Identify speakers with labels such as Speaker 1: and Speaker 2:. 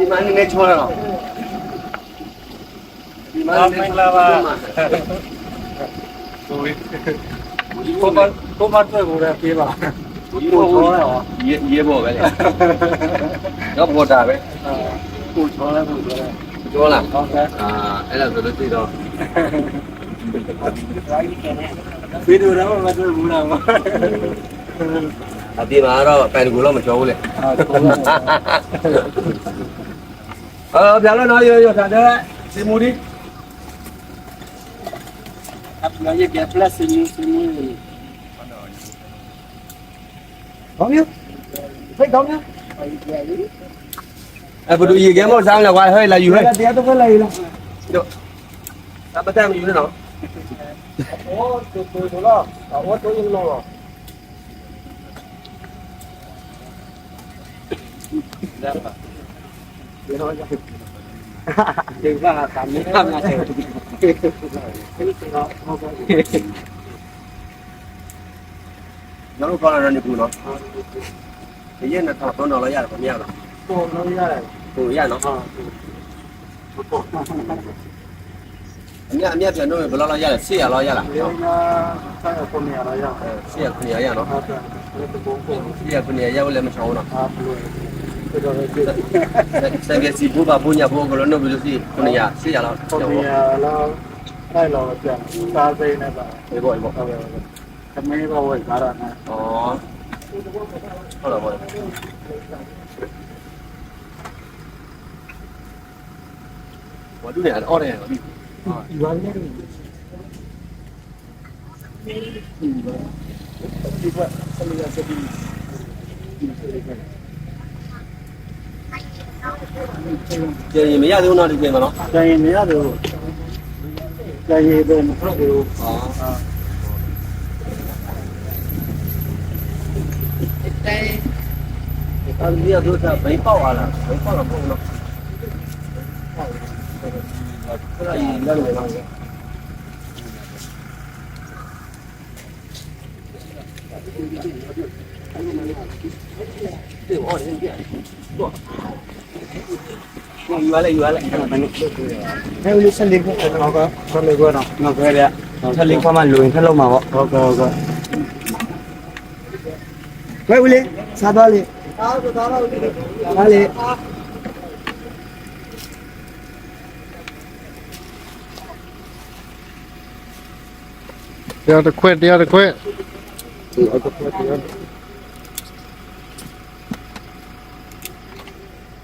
Speaker 1: ఈ మాని నేర్చుకోవడం ఈ మాని Cô bắt cô bắt
Speaker 2: tôi ngủ đẹp kia bảo Cô chó này hả? Dê bộ vậy Nó bộ trà
Speaker 1: vậy Cô chó này, cô chó này Chó là? À, là tôi đối
Speaker 2: tư rồi Biết đưa đó
Speaker 1: mà tôi
Speaker 2: ngủ nào mà
Speaker 1: အာအဲ့ဒါဆိုလို့သိတော့
Speaker 2: ဗီဒီယိုတော့မတွေ့ဘူးလား
Speaker 1: အဒီမှာတော့ပန်ကူတော့မချောဘူးလေ
Speaker 2: အာကိုလာ
Speaker 1: အော်ဗျာလို့နော်ရောရောထားတယ်စီမူဒီ
Speaker 2: အပနာရဲ့ပြပလက်စင်းစင်း
Speaker 1: ကောင်းရဖိတ်ကောင်းရအဲ့ဘယ်လိုရေကဲမောစားမလဲကွာဟဲ့လာယူဟဲ့
Speaker 2: တရားတော့လိုက်လား
Speaker 1: တို့အပတမ်းယူနေတော့
Speaker 2: โอ้ตัวตัวละโอ้ตัวยังรอ ဒီကတာ
Speaker 1: Berapa? Lima kami kan ada. Jangan lupa ada di pulau. Iya, nak tahu pun nolong
Speaker 2: ya, kau ni apa? Nolong
Speaker 1: ya. Tuh ya,
Speaker 2: nolong.
Speaker 1: အမြအမြပြန်တော့ဘယ်လောက်လောက်ရတယ်100လောက်ရလား
Speaker 2: ဒီမှာဆက်ရပုံနေရရအောင်
Speaker 1: 100 900ရနော်
Speaker 2: ဟုတ်ကဲ့ဒီပုံပုံ
Speaker 1: 100 900ရလည်းမချောင်းတော့
Speaker 2: အားလို့ဒီတော့ဒီ
Speaker 1: စံကစီဘူပါပူညာဘူကလည်းတော့ဘယ်လိုစီ900 100လောက်
Speaker 2: ပုံနေရလောက်လိုက်တော့ပြန်စားစိနေပါ
Speaker 1: ဒီပေါ့ဒီပေါ့
Speaker 2: ဟုတ်ကဲ့သမီးဘဝကာရနာ
Speaker 1: ဩဟုတ်တော့ပေါ့ဘာလို့လဲအော်တယ် ပြီ
Speaker 2: ဒီပါလေဒီကဆလီယာစဒီဒီစလီက
Speaker 1: ကျေရင်မရသေးဘူးနော်ဒီပြင်မှာနော်
Speaker 2: ကျရင်မရတယ်ဘူးကျရင်တော့မဟုတ်ဘူး
Speaker 1: ဩ
Speaker 2: အာ
Speaker 1: အဲ့ဒီကတော့ဘိပေါက်လာလားဘိပေါက်လာပုံနော် ယူရလဲယူရလဲအဲ့ဒါမင်းတို့ပြောတယ်။
Speaker 2: ဟဲ့ဦးဆက်လေးခုကျွန်တော်ကဆက်လေးခုတော့ငါခွဲရ။
Speaker 1: ဆက်လေးခုမှလူရင်ထက်
Speaker 3: လောက်မှာပေါ့။
Speaker 2: ဟုတ်ကဲ့ဟုတ်ကဲ့။ခွဲဦးလေးစားသွားလေ။စားသွားတော့ဦးလေး။
Speaker 4: စားလေ။ The other quit.
Speaker 2: The other quit. Quit. Quit.